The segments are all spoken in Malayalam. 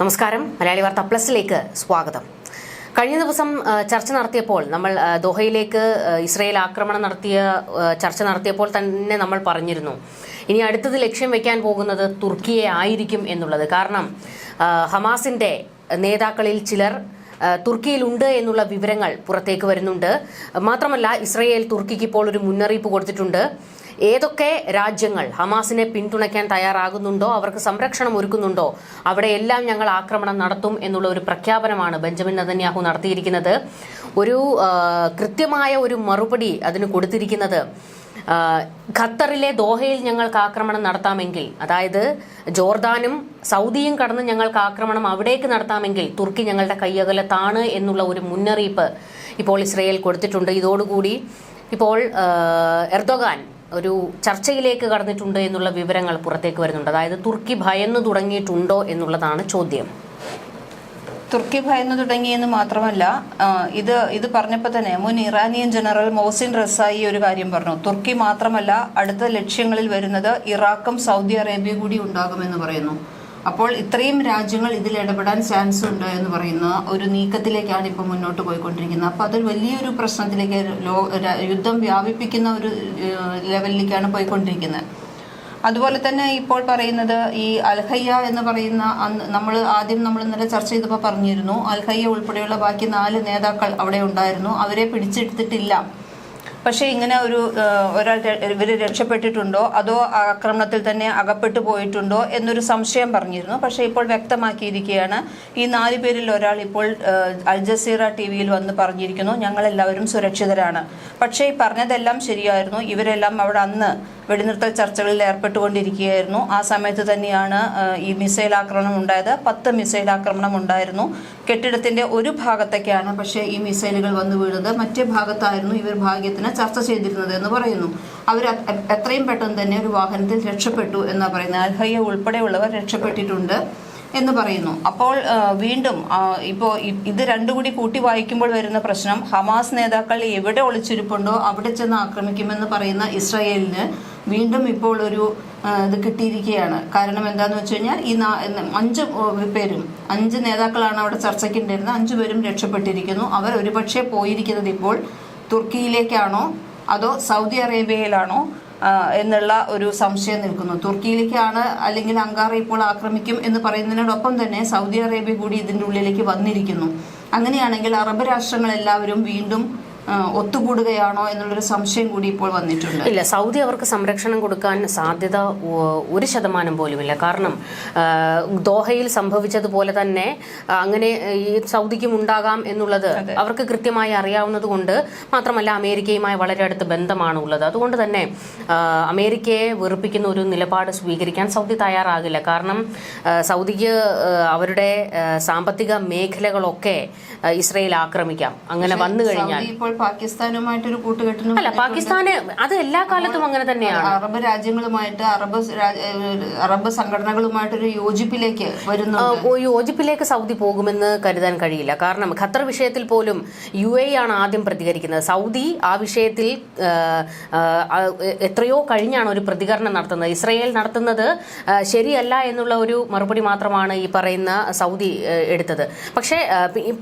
നമസ്കാരം. മലയാളി വാർത്ത പ്ലസിലേക്ക് സ്വാഗതം. കഴിഞ്ഞ ദിവസം ചർച്ച നടത്തിയപ്പോൾ നമ്മൾ ദോഹയിലേക്ക് ഇസ്രയേൽ ആക്രമണം നടത്തിയ ചർച്ച നടത്തിയപ്പോൾ തന്നെ നമ്മൾ പറഞ്ഞിരുന്നു. ഇനി അടുത്തത് ലക്ഷ്യം വെക്കാൻ പോകുന്നത് തുർക്കിയെ ആയിരിക്കും എന്നുള്ളത്. കാരണം ഹമാസിന്റെ നേതാക്കളിൽ ചിലർ തുർക്കിയിലുണ്ട് എന്നുള്ള വിവരങ്ങൾ പുറത്തേക്ക് വരുന്നുണ്ട്. മാത്രമല്ല ഇസ്രയേൽ തുർക്കിക്ക് ഇപ്പോൾ ഒരു മുന്നറിയിപ്പ് കൊടുത്തിട്ടുണ്ട്. ഏതൊക്കെ രാജ്യങ്ങൾ ഹമാസിനെ പിന്തുണയ്ക്കാൻ തയ്യാറാകുന്നുണ്ടോ അവർക്ക് സംരക്ഷണം ഒരുക്കുന്നുണ്ടോ അവിടെയെല്ലാം ഞങ്ങൾ ആക്രമണം നടത്തും എന്നുള്ള ഒരു പ്രഖ്യാപനമാണ് ബെഞ്ചമിൻ നദന്യാഹു നടത്തിയിരിക്കുന്നത്. ഒരു കൃത്യമായ ഒരു മറുപടി അതിന് കൊടുത്തിരിക്കുന്നത് ഖത്തറിലെ ദോഹയിൽ ഞങ്ങൾക്ക് ആക്രമണം നടത്താമെങ്കിൽ അതായത് ജോർദാനും സൗദിയും കടന്ന് ഞങ്ങൾക്ക് ആക്രമണം അവിടേക്ക് നടത്താമെങ്കിൽ തുർക്കി ഞങ്ങളുടെ കയ്യകലത്താണ് എന്നുള്ള ഒരു മുന്നറിയിപ്പ് ഇപ്പോൾ ഇസ്രയേൽ കൊടുത്തിട്ടുണ്ട്. ഇതോടുകൂടി ഇപ്പോൾ എർദോഗാൻ ഒരു ചർച്ചയിലേക്ക് കടന്നിട്ടുണ്ട് എന്നുള്ള വിവരങ്ങൾ പുറത്തേക്ക് വരുന്നുണ്ട്. അതായത് തുർക്കി ഭയന്നു തുടങ്ങിയിട്ടുണ്ടോ എന്നുള്ളതാണ് ചോദ്യം. തുർക്കി ഭയന്നു തുടങ്ങിയെന്ന് മാത്രമല്ല ഇത് ഇത് പറഞ്ഞപ്പോൾ തന്നെ മുൻ ഇറാനിയൻ ജനറൽ മോസിൻ റസായി ഒരു കാര്യം പറഞ്ഞു. തുർക്കി മാത്രമല്ല അടുത്ത ലക്ഷ്യങ്ങളിൽ വരുന്നത് ഇറാഖും സൗദി അറേബ്യ കൂടി ഉണ്ടാകുമെന്ന് പറയുന്നു. അപ്പോൾ ഇത്രയും രാജ്യങ്ങൾ ഇതിൽ ഇടപെടാൻ ചാൻസ് ഉണ്ട് എന്ന് പറയുന്ന ഒരു നീക്കത്തിലേക്കാണ് ഇപ്പോൾ മുന്നോട്ട് പോയിക്കൊണ്ടിരിക്കുന്നത്. അപ്പോൾ അതൊരു വലിയൊരു പ്രശ്നത്തിലേക്ക് യുദ്ധം വ്യാപിപ്പിക്കുന്ന ഒരു ലെവലിലേക്കാണ് പോയിക്കൊണ്ടിരിക്കുന്നത്. അതുപോലെ തന്നെ ഇപ്പോൾ പറയുന്നത് ഈ അൽഹയ്യ എന്ന് പറയുന്ന നമ്മൾ ആദ്യം നമ്മൾ ഇന്നലെ ചർച്ച ചെയ്തപ്പോൾ പറഞ്ഞിരുന്നു അൽഹയ്യ ഉൾപ്പെടെയുള്ള ബാക്കി നാല് നേതാക്കൾ അവിടെ ഉണ്ടായിരുന്നു. അവരെ പിടിച്ചെടുത്തിട്ടില്ല. പക്ഷേ ഇങ്ങനെ ഒരു ഒരാൾ ഇവർ രക്ഷപ്പെട്ടിട്ടുണ്ടോ? അതോ ആക്രമണത്തിൽ തന്നെ അകപ്പെട്ടു പോയിട്ടുണ്ടോ? എന്നൊരു സംശയം പറഞ്ഞിരുന്നു. പക്ഷേ ഇപ്പോൾ വ്യക്തമാക്കിയിരിക്കുകയാണ്. ഈ നാല് പേരിൽ ഒരാൾ ഇപ്പോൾ അൽ ജസീറ ടി വിയിൽ വന്ന് പറഞ്ഞിരിക്കുന്നു. ഞങ്ങളെല്ലാവരും സുരക്ഷിതരാണ്. പക്ഷേ ഈ പറഞ്ഞതെല്ലാം ശരിയായിരുന്നു. ഇവരെല്ലാം അവിടെ അന്ന് വെടിനിർത്തൽ ചർച്ചകളിൽ ഏർപ്പെട്ടുകൊണ്ടിരിക്കുകയായിരുന്നു. ആ സമയത്ത് തന്നെയാണ് ഈ മിസൈൽ ആക്രമണം ഉണ്ടായത്. പത്ത് മിസൈൽ ആക്രമണം ഉണ്ടായിരുന്നു. കെട്ടിടത്തിന്റെ ഒരു ഭാഗത്തേക്കാണ് പക്ഷേ ഈ മിസൈലുകൾ വന്നു വീഴുന്നത് മറ്റേ ഭാഗത്തായിരുന്നു ഇവർ ഭാഗ്യത്തിന് ചർച്ച ചെയ്തിരുന്നത് എന്ന് പറയുന്നു. അവർ എത്രയും പെട്ടെന്ന് തന്നെ ഒരു വാഹനത്തിൽ രക്ഷപ്പെട്ടു എന്ന് പറയുന്നത്. അൽഹയ്യ ഉൾപ്പെടെയുള്ളവർ രക്ഷപ്പെട്ടിട്ടുണ്ട് എന്ന് പറയുന്നു. അപ്പോൾ വീണ്ടും ഇപ്പോൾ ഇത് രണ്ടു കൂടി കൂട്ടി വായിക്കുമ്പോൾ വരുന്ന പ്രശ്നം ഹമാസ് നേതാക്കൾ എവിടെ ഒളിച്ചിരിപ്പുണ്ടോ അവിടെ ചെന്ന് ആക്രമിക്കുമെന്ന് പറയുന്ന ഇസ്രായേലിന് വീണ്ടും ഇപ്പോൾ ഒരു ഇത് കിട്ടിയിരിക്കുകയാണ്. കാരണം എന്താന്ന് വെച്ച് കഴിഞ്ഞാൽ ഈ അഞ്ച് പേരും അഞ്ച് നേതാക്കളാണ് അവിടെ ചർച്ചയ്ക്ക് ഉണ്ടായിരുന്നത്. അഞ്ചു പേരും രക്ഷപ്പെട്ടിരിക്കുന്നു. അവർ ഒരുപക്ഷെ പോയിരിക്കുന്നത് ഇപ്പോൾ തുർക്കിയിലേക്കാണോ? അതോ സൗദി അറേബ്യയിലാണോ? എന്നുള്ള ഒരു സംശയം നിൽക്കുന്നു. തുർക്കിയിലേക്കാണ് അല്ലെങ്കിൽ അങ്കാറ ഇപ്പോൾ ആക്രമിക്കും എന്ന് പറയുന്നതിനോടൊപ്പം തന്നെ സൗദി അറേബ്യ കൂടി ഇതിന്റെ ഉള്ളിലേക്ക് വന്നിരിക്കുന്നു. അങ്ങനെയാണെങ്കിൽ അറബ് രാഷ്ട്രങ്ങളെല്ലാവരും വീണ്ടും ഒത്തുകൂടുകയാണോ എന്നുള്ളൊരു സംശയം കൂടി ഇപ്പോൾ വന്നിട്ടുണ്ട്. ഇല്ല സൗദി അവർക്ക് സംരക്ഷണം കൊടുക്കാൻ സാധ്യത ഒരു ശതമാനം പോലുമില്ല. കാരണം ദോഹയിൽ സംഭവിച്ചതുപോലെ തന്നെ അങ്ങനെ ഈ സൗദിക്കും ഉണ്ടാകാം എന്നുള്ളത് അവർക്ക് കൃത്യമായി അറിയാവുന്നത് കൊണ്ട് മാത്രമല്ല അമേരിക്കയുമായി വളരെ അടുത്ത ബന്ധമാണ് ഉള്ളത് അതുകൊണ്ട് തന്നെ അമേരിക്കയെ വെറുപ്പിക്കുന്ന ഒരു നിലപാട് സ്വീകരിക്കാൻ സൗദി തയ്യാറാകില്ല. കാരണം സൗദിക്ക് അവരുടെ സാമ്പത്തിക മേഖലകളൊക്കെ ഇസ്രയേൽ ആക്രമിക്കാം. അങ്ങനെ വന്നു കഴിഞ്ഞാൽ. സൗദി ഇപ്പോൾ പാകിസ്ഥാനുമായിട്ടൊരു കൂട്ടുകെട്ടിനും അല്ല പാകിസ്ഥാന് അത് എല്ലാ കാലത്തും അങ്ങനെ തന്നെയാണ്. അറബ് രാജ്യങ്ങളുമായിട്ട് അറബ് അറബ് സംഘടനകളുമായിട്ടൊരു യോജിപ്പിലേക്ക് വരുന്നു യോജിപ്പിലേക്ക് സൗദി പോകുമെന്ന് കരുതാൻ കഴിയില്ല. കാരണം ഖത്തർ വിഷയത്തിൽ പോലും യു എ ആണ് ആദ്യം പ്രതികരിക്കുന്നത്. സൗദി ആ വിഷയത്തിൽ എത്രയോ കഴിഞ്ഞാണ് ഒരു പ്രതികരണം നടത്തുന്നത്. ഇസ്രയേൽ നടത്തുന്നത് ശരിയല്ല എന്നുള്ള ഒരു മറുപടി മാത്രമാണ് ഈ പറയുന്ന സൗദി എടുത്തത്. പക്ഷേ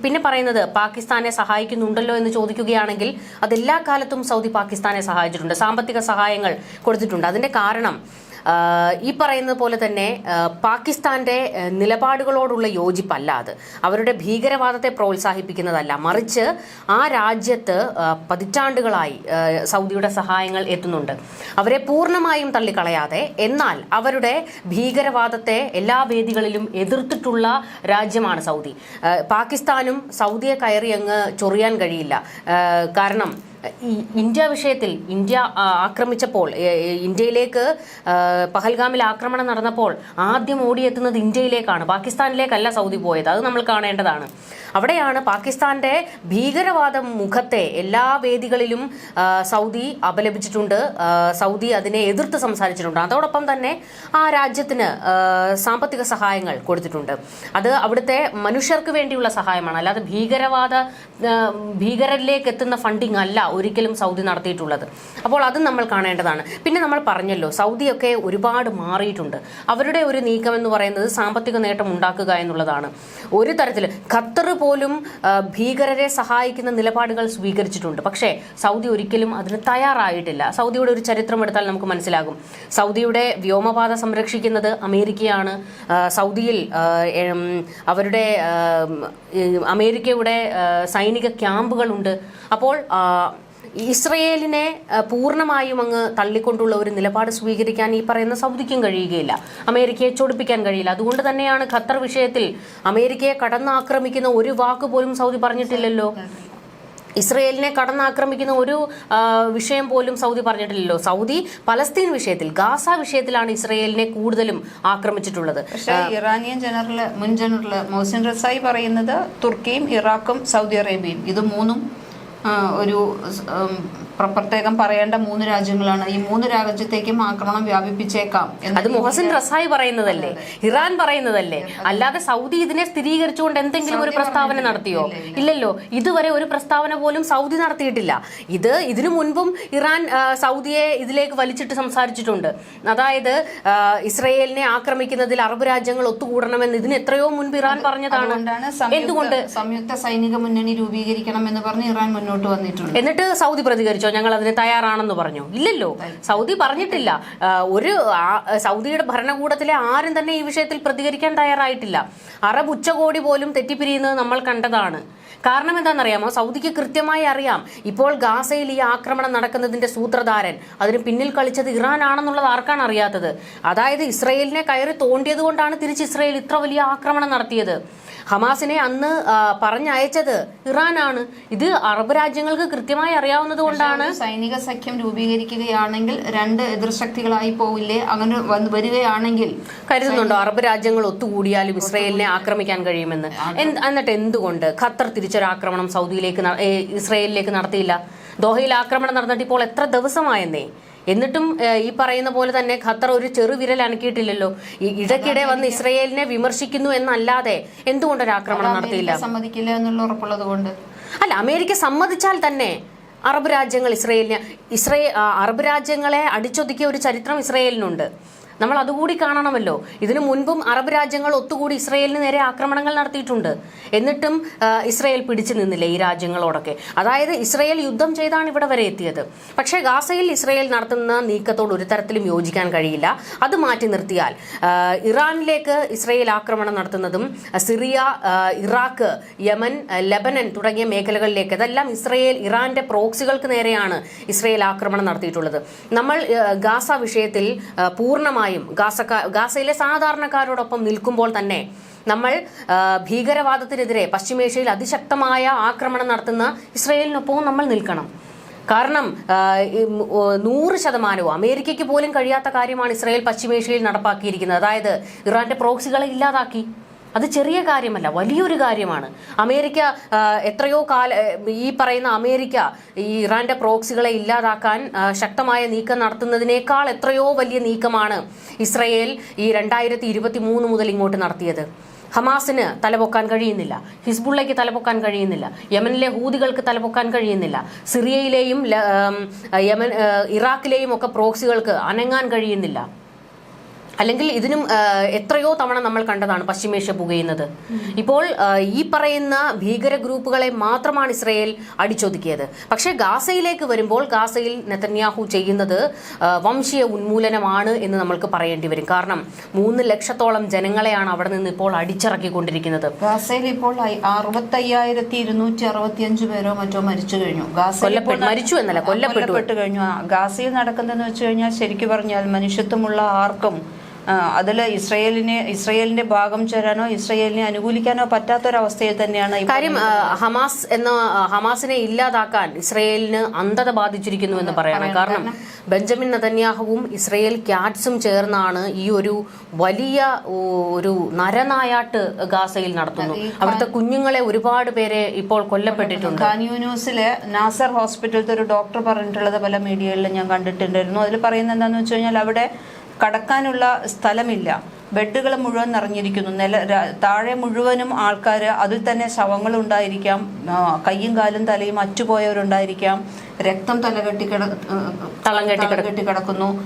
പിന്നെ പറയുന്നത് പാകിസ്ഥാനെ സഹായിക്കുന്നുണ്ടല്ലോ എന്ന് ചോദിക്കുകയാണെങ്കിൽ അതെല്ലാ കാലത്തും സൗദി പാകിസ്ഥാനെ സഹായിച്ചിട്ടുണ്ട്. സാമ്പത്തിക സഹായങ്ങൾ കൊടുത്തിട്ടുണ്ട്. അതിന്റെ കാരണം ഈ പറയുന്നത് പോലെ തന്നെ പാകിസ്ഥാന്റെ നിലപാടുകളോടുള്ള യോജിപ്പല്ല അത്. അവരുടെ ഭീകരവാദത്തെ പ്രോത്സാഹിപ്പിക്കുന്നതല്ല. മറിച്ച് ആ രാജ്യത്ത് പതിറ്റാണ്ടുകളായി സൗദിയുടെ സഹായങ്ങൾ എത്തുന്നുണ്ട്. അവരെ പൂർണമായും തള്ളിക്കളയാതെ എന്നാൽ അവരുടെ ഭീകരവാദത്തെ എല്ലാ വേദികളിലും എതിർത്തിട്ടുള്ള രാജ്യമാണ് സൗദി. പാകിസ്ഥാനും സൗദിയെ കയറി അങ്ങ് ചൊറിയാൻ കഴിയില്ല. കാരണം ഇന്ത്യ വിഷയത്തിൽ ഇന്ത്യ ആക്രമിച്ചപ്പോൾ ഇന്ത്യയിലേക്ക് പഹൽഗാമിൽ ആക്രമണം നടന്നപ്പോൾ ആദ്യം ഓടിയെത്തുന്നത് ഇന്ത്യയിലേക്കാണ് പാകിസ്ഥാനിലേക്കല്ല സൗദി പോയത്. അത് നമ്മൾ കാണേണ്ടതാണ്. അവിടെയാണ് പാകിസ്ഥാന്റെ ഭീകരവാദ മുഖത്തെ എല്ലാ വേദികളിലും സൗദി അപലപിച്ചിട്ടുണ്ട്. സൗദി അതിനെ എതിർത്ത് സംസാരിച്ചിട്ടുണ്ട്. അതോടൊപ്പം തന്നെ ആ രാജ്യത്തിന് സാമ്പത്തിക സഹായങ്ങൾ കൊടുത്തിട്ടുണ്ട്. അത് അവിടുത്തെ മനുഷ്യർക്ക് വേണ്ടിയുള്ള സഹായമാണ്. അല്ലാതെ ഭീകരവാദ ഭീകരരിലേക്ക് എത്തുന്ന ഫണ്ടിങ് അല്ല ഒരിക്കലും സൗദി നടത്തിയിട്ടുള്ളത്. അപ്പോൾ അതും നമ്മൾ കാണേണ്ടതാണ്. പിന്നെ നമ്മൾ പറഞ്ഞല്ലോ സൗദിയൊക്കെ ഒരുപാട് മാറിയിട്ടുണ്ട്. അവരുടെ ഒരു നീക്കം എന്ന് പറയുന്നത് സാമ്പത്തിക നേട്ടം ഉണ്ടാക്കുക എന്നുള്ളതാണ്. ഒരു തരത്തിൽ ഖത്തർ പോലും ഭീകരരെ സഹായിക്കുന്ന നിലപാടുകൾ സ്വീകരിച്ചിട്ടുണ്ട്. പക്ഷേ സൗദി ഒരിക്കലും അതിന് തയ്യാറായിട്ടില്ല. സൗദിയുടെ ഒരു ചരിത്രം എടുത്താൽ നമുക്ക് മനസ്സിലാകും. സൗദിയുടെ വ്യോമപാത സംരക്ഷിക്കുന്നത് അമേരിക്കയാണ്. സൗദിയിൽ അവരുടെ അമേരിക്കയുടെ സൈനിക ക്യാമ്പുകളുണ്ട്. അപ്പോൾ ഇസ്രയേലിനെ പൂർണമായും അങ്ങ് തള്ളിക്കൊണ്ടുള്ള ഒരു നിലപാട് സ്വീകരിക്കാൻ ഈ പറയുന്ന സൗദിക്കും കഴിയുകയില്ല. അമേരിക്കയെ ചൊടിപ്പിക്കാൻ കഴിയില്ല. അതുകൊണ്ട് തന്നെയാണ് ഖത്തർ വിഷയത്തിൽ അമേരിക്കയെ കടന്നാക്രമിക്കുന്ന ഒരു വാക്ക് പോലും സൗദി പറഞ്ഞിട്ടില്ലല്ലോ. ഇസ്രയേലിനെ കടന്നാക്രമിക്കുന്ന ഒരു വിഷയം പോലും സൗദി പറഞ്ഞിട്ടില്ലല്ലോ. സൗദി പലസ്തീൻ വിഷയത്തിൽ ഗാസ വിഷയത്തിലാണ് ഇസ്രയേലിനെ കൂടുതലും ആക്രമിച്ചിട്ടുള്ളത്. പക്ഷേ ഇറാനിയൻ ജനറൽ മുൻ ജനറൽ മോസിൻ റസായി പറയുന്നത് തുർക്കിയും ഇറാഖും സൗദി അറേബ്യയും. ഇത് മൂന്നും ഒരു പ്രത്യേകം പറയേണ്ട മൂന്ന് രാജ്യങ്ങളാണ്. ഈ മൂന്ന് രാജ്യത്തേക്കും ആക്രമണം വ്യാപിപ്പിച്ചേക്കാം അത് മുഹസിൻ റസായി പറയുന്നതല്ലേ? ഇറാൻ പറയുന്നതല്ലേ? അല്ലാതെ സൗദി ഇതിനെ സ്ഥിരീകരിച്ചുകൊണ്ട് എന്തെങ്കിലും ഒരു പ്രസ്താവന നടത്തിയോ? ഇല്ലല്ലോ. ഇതുവരെ ഒരു പ്രസ്താവന പോലും സൗദി നടത്തിയിട്ടില്ല. ഇത് ഇതിനു മുൻപും ഇറാൻ സൗദിയെ ഇതിലേക്ക് വലിച്ചിട്ട് സംസാരിച്ചിട്ടുണ്ട്. അതായത് ഇസ്രയേലിനെ ആക്രമിക്കുന്നതിൽ അറബ് രാജ്യങ്ങൾ ഒത്തുകൂടണമെന്ന് ഇതിന് എത്രയോ മുൻപ് ഇറാൻ പറഞ്ഞതാണ്. എന്തുകൊണ്ട്? സംയുക്ത സൈനിക മുന്നണി രൂപീകരിക്കണം എന്ന് പറഞ്ഞ് ഇറാൻ മുന്നോട്ട് വന്നിട്ടുണ്ട്. എന്നിട്ട് സൗദി പ്രതികരിച്ചോ. ഞങ്ങൾ അതിന് തയ്യാറാണെന്ന് പറഞ്ഞു. ഇല്ലല്ലോ. സൗദി പറഞ്ഞിട്ടില്ല. ഒരു സൗദിയുടെ ഭരണകൂടത്തിലെ ആരും തന്നെ ഈ വിഷയത്തിൽ പ്രതികരിക്കാൻ തയ്യാറായിട്ടില്ല. അറബ് ഉച്ചകോടി പോലും തെറ്റിപ്പിരിയുന്നത് നമ്മൾ കണ്ടതാണ്. കാരണം എന്താണെന്നറിയാമോ? സൗദിക്ക് കൃത്യമായി അറിയാം. ഇപ്പോൾ ഗാസയിൽ ഈ ആക്രമണം നടക്കുന്നതിന്റെ സൂത്രധാരൻ അതിന് പിന്നിൽ കളിച്ചത് ഇറാൻ ആണെന്നുള്ളത് ആർക്കാണ് അറിയാത്തത്? അതായത് ഇസ്രയേലിനെ കയറി തോണ്ടിയത് കൊണ്ടാണ് തിരിച്ച് ഇസ്രയേൽ ഇത്ര വലിയ ആക്രമണം നടത്തിയത്. ഹമാസിനെ അന്ന് പറഞ്ഞയച്ചത് ഇറാനാണ്. ഇത് അറബ് രാജ്യങ്ങൾക്ക് കൃത്യമായി അറിയാവുന്നത് കൊണ്ടാണ്. സൈനിക സഖ്യം രൂപീകരിക്കുകയാണെങ്കിൽ രണ്ട് എതിർശക്തികളായി പോവില്ലേ? അങ്ങനെ വരികയാണെങ്കിൽ കരുതുന്നുണ്ടോ? അറബ് രാജ്യങ്ങൾ ഒത്തുകൂടിയാലും ഇസ്രയേലിനെ ആക്രമിക്കാൻ കഴിയുമെന്ന്. എന്നിട്ട് എന്തുകൊണ്ട് ഖത്തർ തിരിച്ചൊരാക്രമണം സൗദിയിലേക്ക് ഇസ്രയേലിലേക്ക് നടത്തിയില്ല? ദോഹയിൽ ആക്രമണം നടന്നിട്ട് ഇപ്പോൾ എത്ര ദിവസമായെന്നേ? എന്നിട്ടും ഈ പറയുന്ന പോലെ തന്നെ ഖത്തർ ഒരു ചെറുവിരൽ അനക്കിയിട്ടില്ലല്ലോ. ഇടയ്ക്കിടെ വന്ന് ഇസ്രയേലിനെ വിമർശിക്കുന്നു എന്നല്ലാതെ എന്തുകൊണ്ട് ഒരു ആക്രമണം നടത്തിയില്ല? സമ്മതിക്കില്ല എന്നുള്ള ഉറപ്പുള്ളത് കൊണ്ട്. അല്ല അമേരിക്ക സമ്മതിച്ചാൽ തന്നെ അറബ് രാജ്യങ്ങൾ ഇസ്രയേലിനെ ഇസ്രയേൽ അറബ് രാജ്യങ്ങളെ അടിച്ചൊതുക്കിയ ഒരു ചരിത്രം ഇസ്രയേലിനുണ്ട്. നമ്മൾ അതുകൂടി കാണണമല്ലോ. ഇതിനു മുൻപും അറബ് രാജ്യങ്ങൾ ഒത്തുകൂടി ഇസ്രയേലിന് നേരെ ആക്രമണങ്ങൾ നടത്തിയിട്ടുണ്ട്. എന്നിട്ടും ഇസ്രയേൽ പിടിച്ചു നിന്നില്ല ഈ രാജ്യങ്ങളോടൊക്കെ. അതായത് ഇസ്രയേൽ യുദ്ധം ചെയ്താണ് ഇവിടെ വരെ എത്തിയത്. പക്ഷേ ഗാസയിൽ ഇസ്രയേൽ നടത്തുന്ന നീക്കത്തോട് ഒരു തരത്തിലും യോജിക്കാൻ കഴിയില്ല. അത് മാറ്റി നിർത്തിയാൽ ഇറാനിലേക്ക് ഇസ്രയേൽ ആക്രമണം നടത്തുന്നതും സിറിയ ഇറാഖ് യമൻ ലബനൻ തുടങ്ങിയ മേഖലകളിലേക്ക് അതെല്ലാം ഇസ്രയേൽ ഇറാന്റെ പ്രോക്സികൾക്ക് നേരെയാണ് ഇസ്രയേൽ ആക്രമണം നടത്തിയിട്ടുള്ളത്. നമ്മൾ ഗാസ വിഷയത്തിൽ ആ, പൂർണമായും ഗാസക്കാർ ഗാസയിലെ സാധാരണക്കാരോടൊപ്പം നിൽക്കുമ്പോൾ തന്നെ നമ്മൾ ഭീകരവാദത്തിനെതിരെ പശ്ചിമേഷ്യയിൽ അതിശക്തമായ ആക്രമണം നടത്തുന്ന ഇസ്രയേലിനൊപ്പവും നമ്മൾ നിൽക്കണം. കാരണം നൂറ് ശതമാനവും അമേരിക്കയ്ക്ക് പോലും കഴിയാത്ത കാര്യമാണ് ഇസ്രായേൽ പശ്ചിമേഷ്യയിൽ നടപ്പാക്കിയിരിക്കുന്നത്. അതായത് ഇറാന്റെ പ്രോക്സികളെ ഇല്ലാതാക്കി. അത് ചെറിയ കാര്യമല്ല വലിയൊരു കാര്യമാണ്. അമേരിക്ക എത്രയോ കാല ഈ പറയുന്ന അമേരിക്ക ഈ ഇറാന്റെ പ്രോക്സികളെ ഇല്ലാതാക്കാൻ ശക്തമായ നീക്കം നടത്തുന്നതിനേക്കാൾ എത്രയോ വലിയ നീക്കമാണ് ഇസ്രയേൽ ഈ രണ്ടായിരത്തി ഇരുപത്തി മൂന്ന് മുതൽ ഇങ്ങോട്ട് നടത്തിയത്. ഹമാസിന് തലപൊക്കാൻ കഴിയുന്നില്ല ഹിസ്ബുള്ളയ്ക്ക് തലപൊക്കാൻ കഴിയുന്നില്ല യമനിലെ ഹൂതികൾക്ക് തലപൊക്കാൻ കഴിയുന്നില്ല സിറിയയിലെയും യമൻ ഇറാഖിലെയും ഒക്കെ പ്രോക്സികൾക്ക് അനങ്ങാൻ കഴിയുന്നില്ല. അല്ലെങ്കിൽ ഇതിനും എത്രയോ തവണ നമ്മൾ കണ്ടതാണ് പശ്ചിമേഷ്യ പുകയുന്നത്. ഇപ്പോൾ ഈ പറയുന്ന ഭീകര ഗ്രൂപ്പുകളെ മാത്രമാണ് ഇസ്രയേൽ അടിച്ചൊതുക്കിയത്. പക്ഷേ ഗാസയിലേക്ക് വരുമ്പോൾ ഗാസയിൽ നെതന്യാഹു ചെയ്യുന്നത് വംശീയ ഉന്മൂലനമാണ് എന്ന് നമ്മൾക്ക് പറയേണ്ടി വരും. കാരണം മൂന്ന് ലക്ഷത്തോളം ജനങ്ങളെയാണ് അവിടെ നിന്ന് ഇപ്പോൾ അടിച്ചിറക്കിക്കൊണ്ടിരിക്കുന്നത്. ഗാസയിൽ ഇപ്പോൾ അറുപത്തയ്യായിരത്തി ഇരുന്നൂറ്റി അറുപത്തി അഞ്ച് പേരോ മറ്റോ മരിച്ചു കഴിഞ്ഞു. കൊല്ലപ്പെട്ടു മരിച്ചു എന്നല്ല കൊല്ലപ്പെട്ടു. കൊല്ലപ്പെട്ട് കഴിഞ്ഞു. ഗാസയിൽ നടക്കുന്നതെന്ന് വെച്ച് കഴിഞ്ഞാൽ ശരിക്കും പറഞ്ഞാൽ മനുഷ്യത്വമുള്ള ആർക്കും അതിൽ ഇസ്രയേലിനെ ഇസ്രയേലിന്റെ ഭാഗം ചേരാനോ ഇസ്രയേലിനെ അനുകൂലിക്കാനോ പറ്റാത്തൊരവസ്ഥയിൽ തന്നെയാണ് കാര്യം ഹമാസ് എന്ന ഹമാസിനെ ഇല്ലാതാക്കാൻ ഇസ്രയേലിന് അന്ധത ബാധിച്ചിരിക്കുന്നു എന്ന് പറയണം. കാരണം ബെഞ്ചമിൻ നതന്യാഹുവും ഇസ്രയേൽ ക്യാറ്റ്സും ചേർന്നാണ് ഈ ഒരു വലിയ ഒരു നരനായാട്ട് ഗാസയിൽ നടത്തുന്നു. അവിടുത്തെ കുഞ്ഞുങ്ങളെ ഒരുപാട് പേരെ ഇപ്പോൾ കൊല്ലപ്പെട്ടിട്ടുണ്ട്. ന്യൂസിലെ നാസർ ഹോസ്പിറ്റലിലെ ഒരു ഡോക്ടർ പറഞ്ഞിട്ടുള്ളത് പല മീഡിയകളിലും ഞാൻ കണ്ടിട്ടുണ്ടായിരുന്നു. അതിൽ പറയുന്നത് എന്താണെന്ന് വെച്ച് കഴിഞ്ഞാൽ അവിടെ കടക്കാനുള്ള സ്ഥലമില്ല. ബെഡുകൾ മുഴുവൻ നിറഞ്ഞിരിക്കുന്നു. നില താഴെ മുഴുവനും ആൾക്കാർ അതിൽ തന്നെ ശവങ്ങൾ ഉണ്ടായിരിക്കാം. ആ, കയ്യും കാലും തലയും അറ്റുപോയവരുണ്ടായിരിക്കാം. രക്തം തലകെട്ടി കിട തളം കെട്ടി കെട്ടി കിടക്കുന്നു.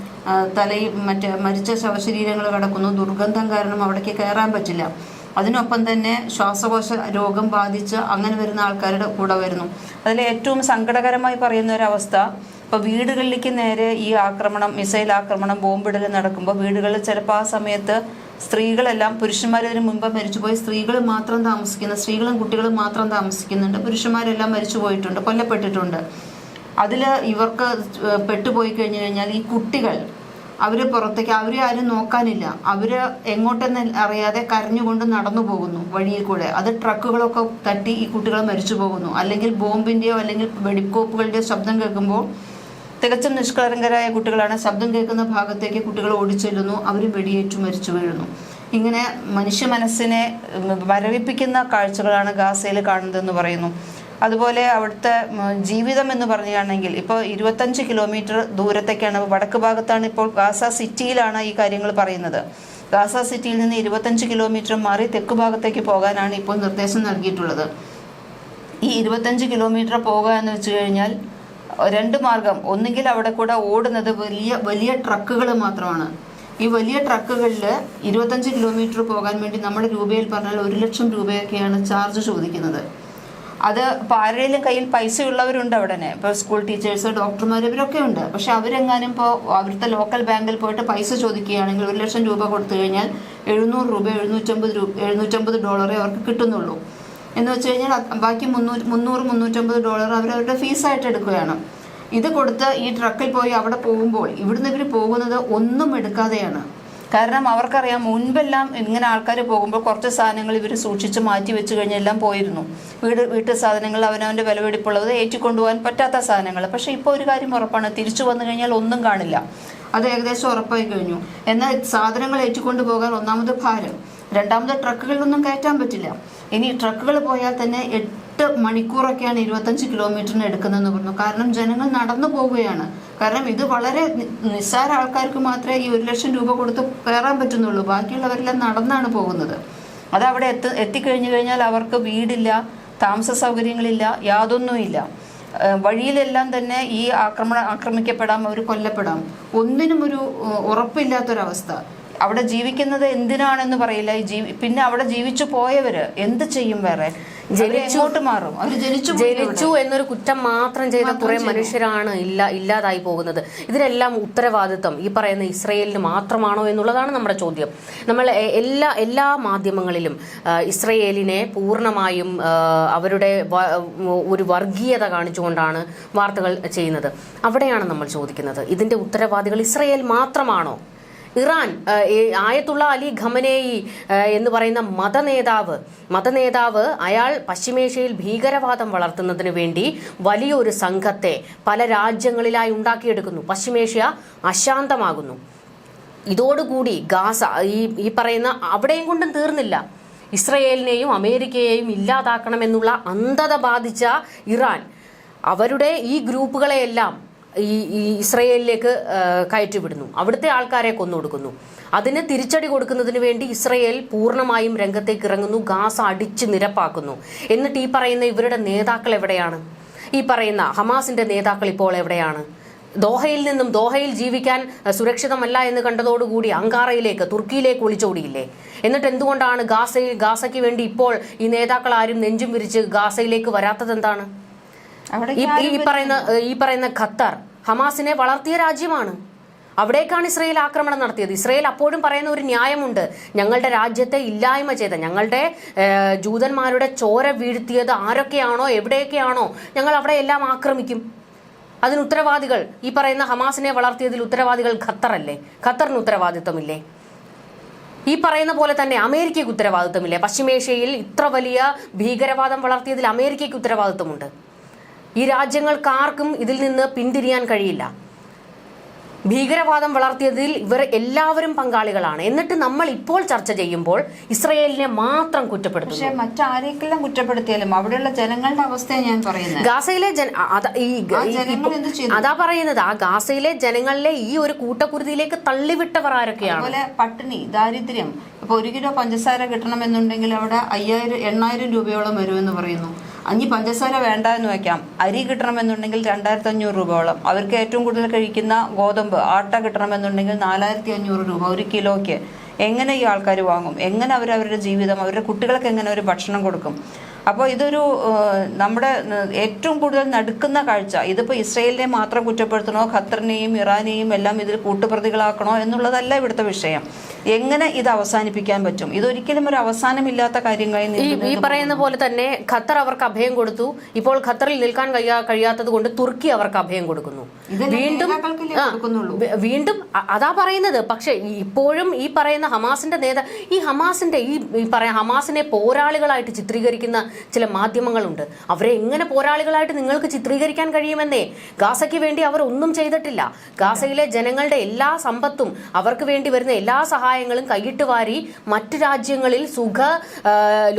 തലയും മറ്റേ മരിച്ച ശവശരീരങ്ങൾ കിടക്കുന്നു. ദുർഗന്ധം കാരണം അവിടേക്ക് കയറാൻ പറ്റില്ല. അതിനൊപ്പം തന്നെ ശ്വാസകോശ രോഗം ബാധിച്ച് അങ്ങനെ വരുന്ന ആൾക്കാരുടെ കൂടെ വരുന്നു. അതിൽ ഏറ്റവും സങ്കടകരമായി പറയുന്ന ഒരു ഇപ്പൊ വീടുകളിലേക്ക് നേരെ ഈ ആക്രമണം മിസൈൽ ആക്രമണം ബോംബിടൽ നടക്കുമ്പോൾ വീടുകളിൽ ചിലപ്പോൾ ആ സമയത്ത് സ്ത്രീകളെല്ലാം പുരുഷന്മാരതിന് മുമ്പ് മരിച്ചുപോയി സ്ത്രീകൾ മാത്രം താമസിക്കുന്ന സ്ത്രീകളും കുട്ടികളും മാത്രം താമസിക്കുന്നുണ്ട്. പുരുഷന്മാരെല്ലാം മരിച്ചു പോയിട്ടുണ്ട് കൊല്ലപ്പെട്ടിട്ടുണ്ട്. അതിൽ ഇവർക്ക് പെട്ടുപോയി കഴിഞ്ഞു കഴിഞ്ഞാൽ ഈ കുട്ടികൾ അവർ പുറത്തേക്ക് അവരെ ആരും നോക്കാനില്ല. അവർ എങ്ങോട്ടെന്ന് അറിയാതെ കരഞ്ഞുകൊണ്ട് നടന്നു പോകുന്നു വഴിയിൽ കൂടെ അത് ട്രക്കുകളൊക്കെ തട്ടി ഈ കുട്ടികൾ മരിച്ചു പോകുന്നു അല്ലെങ്കിൽ ബോംബിന്റെയോ അല്ലെങ്കിൽ വെടിക്കോപ്പുകളുടെയോ ശബ്ദം കേൾക്കുമ്പോൾ തികച്ചും നിഷ്കളങ്കരായ കുട്ടികളാണ്. ശബ്ദം കേൾക്കുന്ന ഭാഗത്തേക്ക് കുട്ടികൾ ഓടിച്ചെല്ലുന്നു. അവരും വെടിയേറ്റു മരിച്ചു വീഴുന്നു. ഇങ്ങനെ മനുഷ്യ മനസ്സിനെ വരവിപ്പിക്കുന്ന കാഴ്ചകളാണ് ഗാസയിൽ കാണുന്നതെന്ന് പറയുന്നു. അതുപോലെ അവിടുത്തെ ജീവിതം എന്ന് പറയുകയാണെങ്കിൽ ഇപ്പോൾ ഇരുപത്തഞ്ച് കിലോമീറ്റർ ദൂരത്തേക്കാണ്. വടക്ക് ഭാഗത്താണ് ഇപ്പോൾ ഗാസ സിറ്റിയിലാണ് ഈ കാര്യങ്ങൾ പറയുന്നത്. ഗാസ സിറ്റിയിൽ നിന്ന് ഇരുപത്തഞ്ച് കിലോമീറ്റർ മാറി തെക്ക് ഭാഗത്തേക്ക് പോകാനാണ് ഇപ്പോൾ നിർദ്ദേശം നൽകിയിട്ടുള്ളത്. ഈ ഇരുപത്തഞ്ച് കിലോമീറ്റർ പോകുക എന്ന് വെച്ച് കഴിഞ്ഞാൽ രണ്ട് മാർഗം. ഒന്നുകിൽ അവിടെ കൂടെ ഓടുന്നത് വലിയ വലിയ ട്രക്കുകൾ മാത്രമാണ്. ഈ വലിയ ട്രക്കുകളിൽ ഇരുപത്തഞ്ച് കിലോമീറ്റർ പോകാൻ വേണ്ടി നമ്മുടെ രൂപയിൽ പറഞ്ഞാൽ ഒരു ലക്ഷം രൂപയൊക്കെയാണ് ചാർജ് ചോദിക്കുന്നത്. അത് ഇപ്പോൾ ആരുടെയും കയ്യിൽ പൈസ ഉള്ളവരുണ്ട് അവിടെ തന്നെ ഇപ്പോൾ സ്കൂൾ ടീച്ചേഴ്സ് ഡോക്ടർമാർ ഇവരൊക്കെ ഉണ്ട്. പക്ഷെ അവരെങ്ങാനും ഇപ്പോൾ അവിടുത്തെ ലോക്കൽ ബാങ്കിൽ പോയിട്ട് പൈസ ചോദിക്കുകയാണെങ്കിൽ ഒരു ലക്ഷം രൂപ കൊടുത്തു കഴിഞ്ഞാൽ എഴുന്നൂറ് രൂപ എഴുന്നൂറ്റമ്പത് രൂപ എഴുന്നൂറ്റമ്പത് ഡോളറേ അവർക്ക് കിട്ടുന്നുള്ളൂ. എന്ന് വെച്ച് കഴിഞ്ഞാൽ ബാക്കി മുന്നൂറ് മുന്നൂറ് മുന്നൂറ്റമ്പത് ഡോളർ അവർ അവരുടെ ഫീസായിട്ട് എടുക്കുകയാണ്. ഇത് കൊടുത്ത് ഈ ട്രക്കിൽ പോയി അവിടെ പോകുമ്പോൾ ഇവിടുന്ന് ഇവർ പോകുന്നത് ഒന്നും എടുക്കാതെയാണ്. കാരണം അവർക്കറിയാം മുൻപെല്ലാം ഇങ്ങനെ ആൾക്കാർ പോകുമ്പോൾ കുറച്ച് സാധനങ്ങൾ ഇവർ സൂക്ഷിച്ച് മാറ്റി വെച്ച് കഴിഞ്ഞാൽ എല്ലാം പോയിരുന്നു. വീട് വീട്ടു സാധനങ്ങൾ അവനവന്റെ വിലവെടിപ്പുള്ളത് ഏറ്റിക്കൊണ്ടുപോകാൻ പറ്റാത്ത സാധനങ്ങൾ. പക്ഷേ ഇപ്പോൾ ഒരു കാര്യം ഉറപ്പാണ് തിരിച്ചു വന്നു കഴിഞ്ഞാൽ ഒന്നും കാണില്ല. അത് ഏകദേശം ഉറപ്പായി കഴിഞ്ഞു. എന്നാൽ സാധനങ്ങൾ ഏറ്റിക്കൊണ്ടു പോകാൻ ഒന്നാമത് ഭാരം. രണ്ടാമത് ട്രക്കുകളിലൊന്നും കയറ്റാൻ പറ്റില്ല. ഇനി ട്രക്കുകൾ പോയാൽ തന്നെ എട്ട് മണിക്കൂറൊക്കെയാണ് ഇരുപത്തഞ്ച് കിലോമീറ്ററിന് എടുക്കുന്നതെന്ന് പറഞ്ഞു. കാരണം ജനങ്ങൾ നടന്നു പോവുകയാണ്. കാരണം ഇത് വളരെ നിസ്സാര ആൾക്കാർക്ക് മാത്രമേ ഈ ഒരു ലക്ഷം രൂപ കൊടുത്ത് കയറാൻ പറ്റുന്നുള്ളൂ. ബാക്കിയുള്ളവരെല്ലാം നടന്നാണ് പോകുന്നത്. അത് അവിടെ എത്തി എത്തിക്കഴിഞ്ഞു കഴിഞ്ഞാൽ അവർക്ക് വീടില്ല താമസ സൗകര്യങ്ങളില്ല യാതൊന്നുമില്ല. വഴിയിലെല്ലാം തന്നെ ഈ ആക്രമണ ആക്രമിക്കപ്പെടാം അവർ കൊല്ലപ്പെടാം. ഒന്നിനും ഒരു ഉറപ്പില്ലാത്തൊരവസ്ഥ. അവിടെ ജീവിക്കുന്നത് എന്തിനാണെന്ന് പറയില്ല. പിന്നെ അവിടെ ജീവിച്ചു പോയവര് എന്ത് ചെയ്യും വേറെ? മാറും? അവർ ജനിച്ചു ജനിച്ചു എന്നൊരു കുറ്റം മാത്രം ചെയ്ത കുറെ മനുഷ്യരാണ് ഇല്ല ഇല്ലാതായി പോകുന്നത്. ഇതിനെല്ലാം ഉത്തരവാദിത്വം ഈ പറയുന്ന ഇസ്രയേലിന് മാത്രമാണോ എന്നുള്ളതാണ് നമ്മുടെ ചോദ്യം. നമ്മൾ എല്ലാ എല്ലാ മാധ്യമങ്ങളിലും ഇസ്രയേലിനെ പൂർണമായും അവരുടെ ഒരു വർഗീയത കാണിച്ചുകൊണ്ടാണ് വാർത്തകൾ ചെയ്യുന്നത്. അവിടെയാണ് നമ്മൾ ചോദിക്കുന്നത്. ഇതിന്റെ ഉത്തരവാദികൾ ഇസ്രയേൽ മാത്രമാണോ? ഇറാൻ ആയത്തുള്ള അലി ഖമനേയി എന്ന് പറയുന്ന മതനേതാവ് മതനേതാവ് അയാൾ പശ്ചിമേഷ്യയിൽ ഭീകരവാദം വളർത്തുന്നതിന് വേണ്ടി വലിയൊരു സംഘത്തെ പല രാജ്യങ്ങളിലായി ഉണ്ടാക്കിയെടുക്കുന്നു. പശ്ചിമേഷ്യ അശാന്തമാകുന്നു. ഇതോടുകൂടി ഗാസ ഈ ഈ പറയുന്ന അവിടെയും കൊണ്ടും തീർന്നില്ല. ഇസ്രയേലിനെയും അമേരിക്കയെയും ഇല്ലാതാക്കണമെന്നുള്ള അന്ധത ബാധിച്ച ഇറാൻ അവരുടെ ഈ ഗ്രൂപ്പുകളെയെല്ലാം ഈ ഇസ്രയേലിലേക്ക് കയറ്റിവിടുന്നു. അവിടുത്തെ ആൾക്കാരെ കൊന്നുകൊടുക്കുന്നു അതിന് തിരിച്ചടി കൊടുക്കുന്നതിന് വേണ്ടി ഇസ്രയേൽ പൂർണമായും രംഗത്തേക്ക് ഇറങ്ങുന്നു ഗാസ അടിച്ച് നിരപ്പാക്കുന്നു. എന്നിട്ട് ഈ പറയുന്ന ഇവരുടെ നേതാക്കൾ എവിടെയാണ്? ഈ പറയുന്ന ഹമാസിന്റെ നേതാക്കൾ ഇപ്പോൾ എവിടെയാണ്? ദോഹയിൽ നിന്നും ദോഹയിൽ ജീവിക്കാൻ സുരക്ഷിതമല്ല എന്ന് കണ്ടതോടുകൂടി അങ്കാറയിലേക്ക് തുർക്കിയിലേക്ക് ഒളിച്ചോടിയില്ലേ? എന്നിട്ട് എന്തുകൊണ്ടാണ് ഗാസയിൽ ഗാസയ്ക്ക് വേണ്ടി ഇപ്പോൾ ഈ നേതാക്കൾ ആരും നെഞ്ചും വിരിച്ച് ഗാസയിലേക്ക് വരാത്തത് എന്താണ് ഈ പറയുന്ന ഈ പറയുന്ന ഖത്തർ ഹമാസിനെ വളർത്തിയ രാജ്യമാണ്. അവിടേക്കാണ് ഇസ്രയേൽ ആക്രമണം നടത്തിയത്. ഇസ്രയേൽ അപ്പോഴും പറയുന്ന ഒരു ന്യായമുണ്ട്. ഞങ്ങളുടെ രാജ്യത്തെ ഇല്ലായ്മ ചെയ്ത ഞങ്ങളുടെ ജൂതന്മാരുടെ ചോര വീഴ്ത്തിയത് ആരൊക്കെയാണോ എവിടെയൊക്കെയാണോ ഞങ്ങൾ അവിടെ എല്ലാം ആക്രമിക്കും. അതിന് ഉത്തരവാദികൾ ഈ പറയുന്ന ഹമാസിനെ വളർത്തിയതിൽ ഉത്തരവാദികൾ ഖത്തർ ഖത്തറല്ലേ? ഖത്തറിന് ഉത്തരവാദിത്വമില്ലേ? ഈ പറയുന്ന പോലെ തന്നെ അമേരിക്കയ്ക്ക് ഉത്തരവാദിത്വമില്ലേ? പശ്ചിമേഷ്യയിൽ ഇത്ര വലിയ ഭീകരവാദം വളർത്തിയതിൽ അമേരിക്കയ്ക്ക് ഉത്തരവാദിത്വമുണ്ട്. ഈ രാജ്യങ്ങൾക്ക് ആർക്കും ഇതിൽ നിന്ന് പിന്തിരിയാൻ കഴിയില്ല. ഭീകരവാദം വളർത്തിയതിൽ ഇവർ എല്ലാവരും പങ്കാളികളാണ്. എന്നിട്ട് നമ്മൾ ഇപ്പോൾ ചർച്ച ചെയ്യുമ്പോൾ ഇസ്രയേലിനെ മാത്രം കുറ്റപ്പെടുത്തും പക്ഷേ മറ്റാരെക്കെല്ലാം കുറ്റപ്പെടുത്തിയാലും അവിടെയുള്ള ജനങ്ങളുടെ അവസ്ഥയാണ് ഞാൻ പറയുന്നത് ഗാസയിലെ ജന? അതാ പറയുന്നത്. ആ ഗാസയിലെ ജനങ്ങളിലെ ഈ ഒരു കൂട്ടക്കുരുതിയിലേക്ക് തള്ളിവിട്ടവർ ആരൊക്കെയാണ് അതുപോലെ പട്ടിണി ദാരിദ്ര്യം. ഇപ്പൊ ഒരു കിലോ പഞ്ചസാര കിട്ടണമെന്നുണ്ടെങ്കിൽ അവിടെ അയ്യായിരം എണ്ണായിരം രൂപയോളം വരുമെന്ന് പറയുന്നു. അഞ്ഞി പഞ്ചസാര വേണ്ട എന്ന് വെക്കാം. അരി കിട്ടണമെന്നുണ്ടെങ്കിൽ രണ്ടായിരത്തി അഞ്ഞൂറ് രൂപയോളം. അവർക്ക് ഏറ്റവും കൂടുതൽ കഴിക്കുന്ന ഗോതമ്പ് ആട്ട കിട്ടണമെന്നുണ്ടെങ്കിൽ നാലായിരത്തി അഞ്ഞൂറ് രൂപ ഒരു കിലോയ്ക്ക്. എങ്ങനെ ഈ ആൾക്കാർ വാങ്ങും? എങ്ങനെ അവർ അവരുടെ ജീവിതം അവരുടെ കുട്ടികൾക്ക് എങ്ങനെ ഒരു ഭക്ഷണം കൊടുക്കും? അപ്പോൾ ഇതൊരു നമ്മുടെ ഏറ്റവും കൂടുതൽ നടുക്കുന്ന കാഴ്ച. ഇതിപ്പോൾ ഇസ്രയേലിനെ മാത്രം കുറ്റപ്പെടുത്തണോ ഖത്തറിനെയും ഇറാനെയും എല്ലാം ഇതിൽ കൂട്ടുപ്രതികളാക്കണോ എന്നുള്ളതല്ല ഇവിടുത്തെ വിഷയം. എങ്ങനെ ഇത് അവസാനിപ്പിക്കാൻ പറ്റും? ഇതൊരിക്കലും ഒരു അവസാനമില്ലാത്ത കാര്യമായി ഈ ഈ പറയുന്ന പോലെ തന്നെ ഖത്തർ അവർക്ക് അഭയം കൊടുത്തു. ഇപ്പോൾ ഖത്തറിൽ നിൽക്കാൻ കഴിയാ കഴിയാത്തത് കൊണ്ട് തുർക്കി അവർക്ക് അഭയം കൊടുക്കുന്നു. വീണ്ടും വീണ്ടും അതാ പറയുന്നത്. പക്ഷേ ഇപ്പോഴും ഈ പറയുന്ന ഹമാസിന്റെ നേതാ ഈ ഹമാസിന്റെ ഈ പറയാ ഹമാസിനെ പോരാളികളായിട്ട് ചിത്രീകരിക്കുന്ന ചില മാധ്യമങ്ങളുണ്ട്. അവരെ എങ്ങനെ പോരാളികളായിട്ട് നിങ്ങൾക്ക് ചിത്രീകരിക്കാൻ കഴിയുമെന്നേ? ഗാസയ്ക്ക് വേണ്ടി അവർ ഒന്നും ചെയ്തിട്ടില്ല. ഗാസയിലെ ജനങ്ങളുടെ എല്ലാ സമ്പത്തും അവർക്ക് വേണ്ടി വരുന്ന എല്ലാ സഹായങ്ങളും കൈയിട്ട് വാരി മറ്റു രാജ്യങ്ങളിൽ സുഖ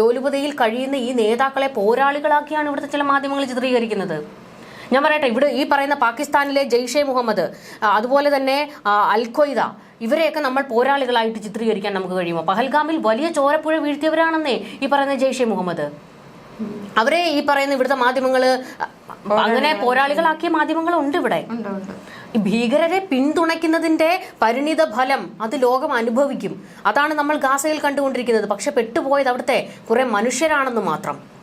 ലോലുപതയിൽ കഴിയുന്ന ഈ നേതാക്കളെ പോരാളികളാക്കിയാണ് ഇവിടുത്തെ ചില മാധ്യമങ്ങൾ ചിത്രീകരിക്കുന്നത്. ഞാൻ പറയട്ടെ ഇവിടെ ഈ പറയുന്ന പാകിസ്ഥാനിലെ ജെയ്ഷെ മുഹമ്മദ് അതുപോലെ തന്നെ അൽ ഇവരെയൊക്കെ നമ്മൾ പോരാളികളായിട്ട് ചിത്രീകരിക്കാൻ നമുക്ക് കഴിയുമോ? പഹൽഗാമിൽ വലിയ ചോരപ്പുഴ വീഴ്ത്തിയവരാണെന്നേ ഈ പറയുന്ന ജെയ്ഷെ മുഹമ്മദ്. അവരെ ഈ പറയുന്ന ഇവിടുത്തെ മാധ്യമങ്ങൾ അങ്ങനെ പോരാളികളാക്കിയ മാധ്യമങ്ങളുണ്ട് ഇവിടെ. ഉണ്ട്. ഈ ഭീകരരെ പിന്തുണയ്ക്കുന്നതിന്റെ പരിണിത ഫലം അത് ലോകം അനുഭവിക്കും. അതാണ് നമ്മൾ ഗാസയിൽ കണ്ടുകൊണ്ടിരിക്കുന്നത്. പക്ഷെ പെട്ടുപോയത് അവിടുത്തെ കുറെ മനുഷ്യരാണെന്ന് മാത്രം.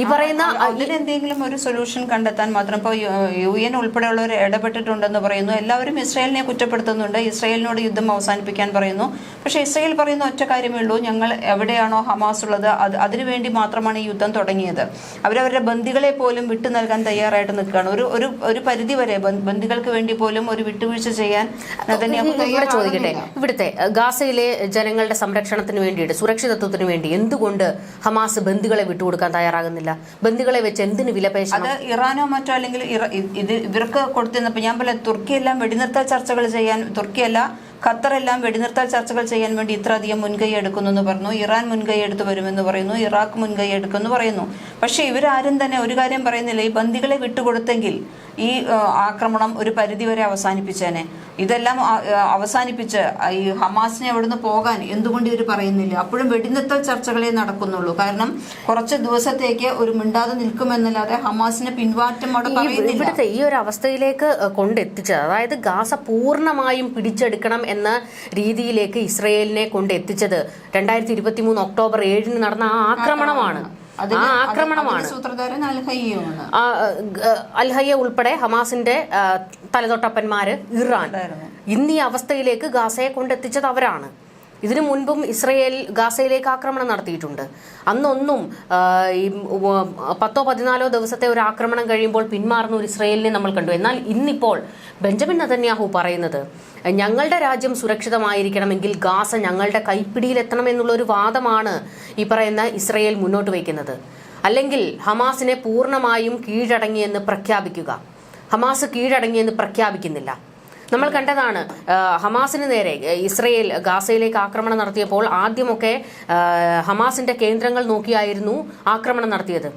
ഈ പറയുന്ന അതിനെന്തെങ്കിലും ഒരു സൊല്യൂഷൻ കണ്ടെത്താൻ മാത്രം ഇപ്പോൾ യു എൻ ഉൾപ്പെടെയുള്ളവർ ഇടപെട്ടിട്ടുണ്ടെന്ന് പറയുന്നു. എല്ലാവരും ഇസ്രായേലിനെ കുറ്റപ്പെടുത്തുന്നുണ്ട്. ഇസ്രായേലിനോട് യുദ്ധം അവസാനിപ്പിക്കാൻ പറയുന്നു. പക്ഷേ ഇസ്രായേൽ പറയുന്ന ഒറ്റ കാര്യമേ ഉള്ളൂ. ഞങ്ങൾ എവിടെയാണോ ഹമാസ് ഉള്ളത് അത് അതിനുവേണ്ടി മാത്രമാണ് ഈ യുദ്ധം തുടങ്ങിയത്. അവരവരുടെ ബന്ദികളെ പോലും വിട്ടു നൽകാൻ തയ്യാറായിട്ട് നിൽക്കുകയാണ്. ഒരു ഒരു ഒരു പരിധി വരെ ബന്ദികൾക്ക് വേണ്ടി പോലും ഒരു വിട്ടുവീഴ്ച ചെയ്യാൻ തന്നെ ഇവിടെ ചോദിക്കട്ടെ. ഇവിടുത്തെ ഗാസയിലെ ജനങ്ങളുടെ സംരക്ഷണത്തിന് വേണ്ടിയിട്ട് സുരക്ഷിതത്വത്തിന് വേണ്ടി എന്തുകൊണ്ട് ഹമാസ് ബന്ദികളെ വിട്ടുകൊടുക്കാൻ തയ്യാറാകുന്നില്ല? ബന്ദികളെ വെച്ച് എന്തിന് വിലപേശണം അത് ഇറാനോ മറ്റോ അല്ലെങ്കിൽ ഇത് ഇവർക്ക് കൊടുത്തിരുന്നപ്പോൾ ഞാൻ പറയാം തുർക്കിയെല്ലാം വെടിനിർത്തൽ ചർച്ചകൾ ചെയ്യാൻ തുർക്കിയല്ല ഖത്തറെല്ലാം വെടിനിർത്തൽ ചർച്ചകൾ ചെയ്യാൻ വേണ്ടി ഇത്രയധികം മുൻകൈ എടുക്കുന്നു എന്ന് പറഞ്ഞു. ഇറാൻ മുൻകൈ എടുത്തു വരുമെന്ന് പറയുന്നു. ഇറാഖ് മുൻകൈ എടുക്കുമെന്ന് പറയുന്നു. പക്ഷേ ഇവരാരും തന്നെ ഒരു കാര്യം പറയുന്നില്ല. ഈ ബന്ദികളെ വിട്ടുകൊടുത്തെങ്കിൽ ഈ ആക്രമണം ഒരു പരിധിവരെ അവസാനിപ്പിച്ചേനെ. ഇതെല്ലാം അവസാനിപ്പിച്ച് ഈ ഹമാസിനെ അവിടുന്ന് പോകാൻ എന്തുകൊണ്ട് ഇവർ പറയുന്നില്ല? അപ്പോഴും വെടിനിർത്തൽ ചർച്ചകളെ നടക്കുന്നുള്ളൂ. കാരണം കുറച്ച് ദിവസത്തേക്ക് ഒരു മിണ്ടാതെ നിൽക്കുമെന്നല്ലാതെ ഹമാസിനെ പിൻവാറ്റം അവിടെ ഇവിടുത്തെ ഈ ഒരു അവസ്ഥയിലേക്ക് കൊണ്ടെത്തിച്ചത് അതായത് ഗാസ പൂർണമായും പിടിച്ചെടുക്കണം എന്ന രീതിയിലേക്ക് ഇസ്രയേലിനെ കൊണ്ട് എത്തിച്ചത്. രണ്ടായിരത്തി ഇരുപത്തി മൂന്ന് ഒക്ടോബർ ഏഴിന് നടന്ന ആ ആക്രമണമാണ്. ആ ആക്രമണമാണ്. അൽഹയ്യ ഉൾപ്പെടെ ഹമാസിന്റെ തലതൊട്ടപ്പന്മാര് ഇറാൻ. ഇന്നീ ഇന്ന് ഈ അവസ്ഥയിലേക്ക് ഗാസയെ കൊണ്ടെത്തിച്ചത് അവരാണ്. ഇതിനു മുൻപും ഇസ്രയേൽ ഗാസയിലേക്ക് ആക്രമണം നടത്തിയിട്ടുണ്ട്. അന്നൊന്നും ഈ പത്തോ പതിനാലോ ദിവസത്തെ ഒരു ആക്രമണം കഴിയുമ്പോൾ പിന്മാറുന്ന ഒരു ഇസ്രയേലിനെ നമ്മൾ കണ്ടു. എന്നാൽ ഇന്നിപ്പോൾ ബെഞ്ചമിൻ നതന്യാഹു പറയുന്നത് ഞങ്ങളുടെ രാജ്യം സുരക്ഷിതമായിരിക്കണമെങ്കിൽ ഗാസ ഞങ്ങളുടെ കൈപ്പിടിയിലെത്തണം എന്നുള്ള ഒരു വാദമാണ് ഈ പറയുന്ന ഇസ്രയേൽ മുന്നോട്ട് വയ്ക്കുന്നത്. അല്ലെങ്കിൽ ഹമാസിനെ പൂർണമായും കീഴടങ്ങിയെന്ന് പ്രഖ്യാപിക്കുക. ഹമാസ് കീഴടങ്ങിയെന്ന് പ്രഖ്യാപിക്കുന്നില്ല. നമ്മൾ കണ്ടതാണ് ഹമാസിന് നേരെ ഇസ്രയേൽ ഗാസയിലേക്ക് ആക്രമണം നടത്തിയപ്പോൾ ആദ്യമൊക്കെ ഹമാസിന്റെ കേന്ദ്രങ്ങൾ നോക്കിയായിരുന്നു ആക്രമണം നടത്തിയത്.